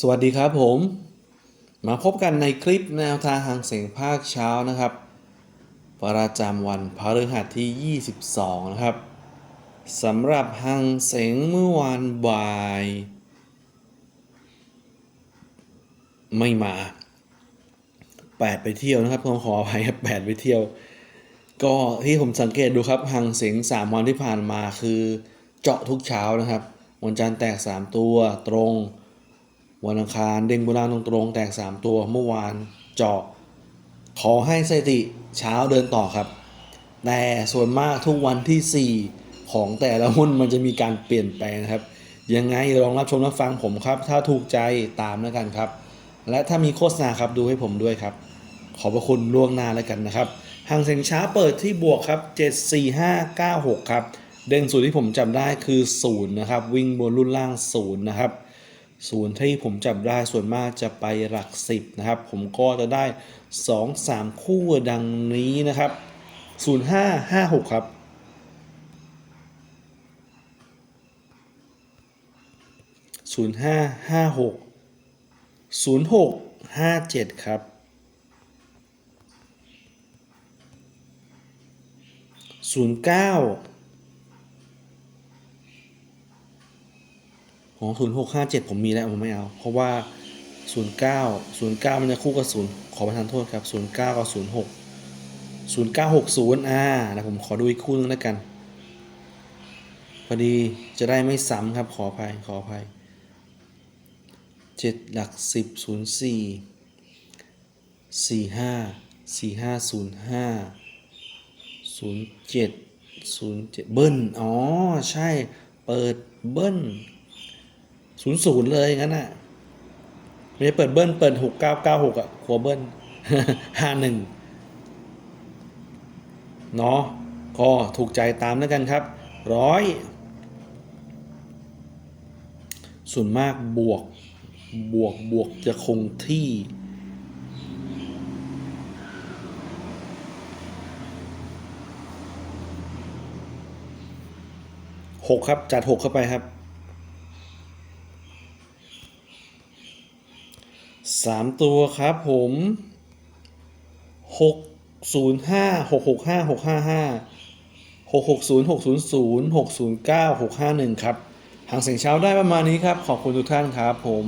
สวัสดีครับผม มาพบกันในคลิปแนวทางหางเสียงภาคเช้านะครับ ประจำวันพฤหัสที่ 22 นะครับสำหรับหางเสียงเมื่อวานบ่าย ไม่มา 8 ไปเที่ยวนะครับต้องขออภัยครับ8ไปเที่ยว ก็ที่ผมสังเกตดูครับหางเสียง3 วันที่ผ่านมาคือเจาะทุกเช้านะครับวันจันทร์แตก 3 ตัวตรง วันอังคารเด้งโบราณตรงๆแตก 3 ตัวเมื่อวานเจาะขอให้สถิติเช้าเดินต่อครับ แต่ส่วนมากทุกวันที่ 4 ของแต่ละหุ้นมันจะมีการเปลี่ยนแปลงครับ ยังไงลองรับชมรับฟังผมครับ ถ้าถูกใจตามแล้วกันครับ และถ้ามีโฆษณาครับดูให้ผมด้วยครับ ขอบพระคุณล่วงหน้าแล้วกันนะครับหางเสียงช้าเปิดที่บวกครับ 74596 ครับ เด้งสูตรที่ผมจำได้คือ 0 นะครับ วิ่งบนรุ่นล่าง 0 นะครับ ศูนย์ที่ผมจับได้ส่วนมากจะไปหลักสิบนะครับ ผมก็จะได้ 2 3 คู่ดังนี้นะครับ 0 5 5 6 ครับ 0 5 5 6 0 6 5 7 ครับ 0 9ของศูนย์หกห้าเจ็ดผมมีแล้วผมไม่เอา เพราะว่าศูนย์เก้าศูนย์เก้ามันจะคู่กับศูนย์ขอประทานโทษครับศูนย์เก้ากับศูนย์หกศูนย์เก้าหกศูนย์อ่านะผมขอดูอีกคู่นึงแล้วกัน พอดีจะได้ไม่ซ้ำครับขออภัยขออภัยเจ็ดหลักสิบศูนย์สี่สี่ห้าสี่ห้าศูนย์ห้าศูนย์เจ็ดศูนย์เจ็ดเบิ้ลอ๋อ ใช่ เปิดเบิ้ล ศูนย์ศูนย์เลยงั้นอะไม่ได้เปิดเบิ้ลเปิดหกเก้าเก้าหกอะหัวเบิ้ลห้าหนึ่งเนาะก็ถูกใจตามแล้วกันครับร้อยส่วนมากบวกบวกบวกจะคงที่ หกครับ จัดหกเข้าไปครับ สามตัวครับผมหกศูนย์ห้าหกหกห้าหกห้าห้าหกหกศูนย์หกศูนย์ศูนย์หกศูนย์เก้าหกห้าหนึ่งครับหางเสียงเช้าได้ประมาณนี้ครับ ขอบคุณทุกท่านครับผม